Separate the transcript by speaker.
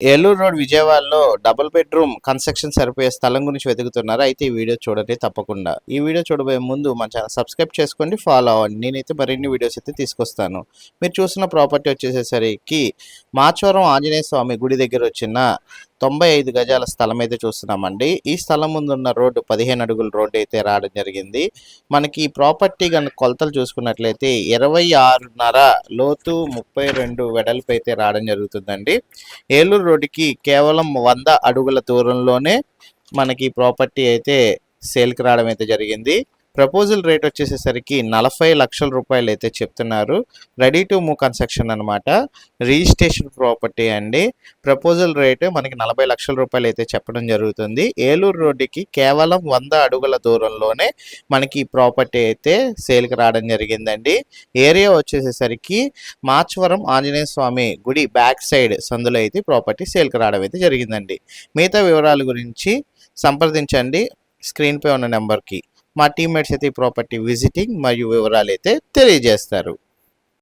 Speaker 1: Eluru road విజయవాడలో double bedroom construction సరిపోయే స్థలం గురించి వెతుకుతున్నారు? అయితే ఈ వీడియో చూడండి తప్పకుండా. ఈ వీడియో చూడబోయే ముందు మన ఛానల్ సబ్స్క్రైబ్ చేసుకోండి ఫాలో అవ్వండి. నేనైతే మరిన్ని వీడియోస్ అయితే తీసుకొస్తాను. మీరు చూసిన ప్రాపర్టీ వచ్చేసేసరికి మాచవరం ఆంజనేయ స్వామి గుడి దగ్గర వచ్చిన తొంభై ఐదు గజాల స్థలం అయితే చూస్తున్నామండి. ఈ స్థలం ముందు ఉన్న రోడ్డు పదిహేను అడుగుల రోడ్డు అయితే రావడం జరిగింది. మనకి ఈ ప్రాపర్టీ కనుక కొలతలు చూసుకున్నట్లయితే ఇరవై ఆరున్నర లోతు ముప్పై రెండు వెడల్పు అయితే రావడం జరుగుతుందండి. ఏలూరు రోడ్డుకి కేవలం వంద అడుగుల దూరంలోనే మనకి ప్రాపర్టీ అయితే సేల్కి రావడం అయితే జరిగింది. ప్రపోజల్ రేట్ వచ్చేసేసరికి నలభై లక్షల రూపాయలు అయితే చెప్తున్నారు. రెడీ టు మూవ్ కన్స్ట్రక్షన్ అనమాట రిజిస్ట్రేషన్ ప్రాపర్టీ అండి. ప్రపోజల్ రేట్ మనకి నలభై లక్షల రూపాయలు అయితే చెప్పడం జరుగుతుంది. ఏలూరు రోడ్డుకి కేవలం వంద అడుగుల దూరంలోనే మనకి ఈ ప్రాపర్టీ అయితే సేల్కి రావడం జరిగిందండి. ఏరియా వచ్చేసేసరికి మాచవరం ఆంజనేయ స్వామి గుడి బ్యాక్ సైడ్ సందులో అయితే ప్రాపర్టీ సేల్కి రావడం అయితే జరిగిందండి. మిగతా వివరాల గురించి సంప్రదించండి. స్క్రీన్పై ఉన్న నెంబర్కి. మా టీమ్మేట్స్ అయితే ఈ ప్రాపర్టీ విజిటింగ్ మరియు వివరాలు అయితే తెలియజేస్తారు.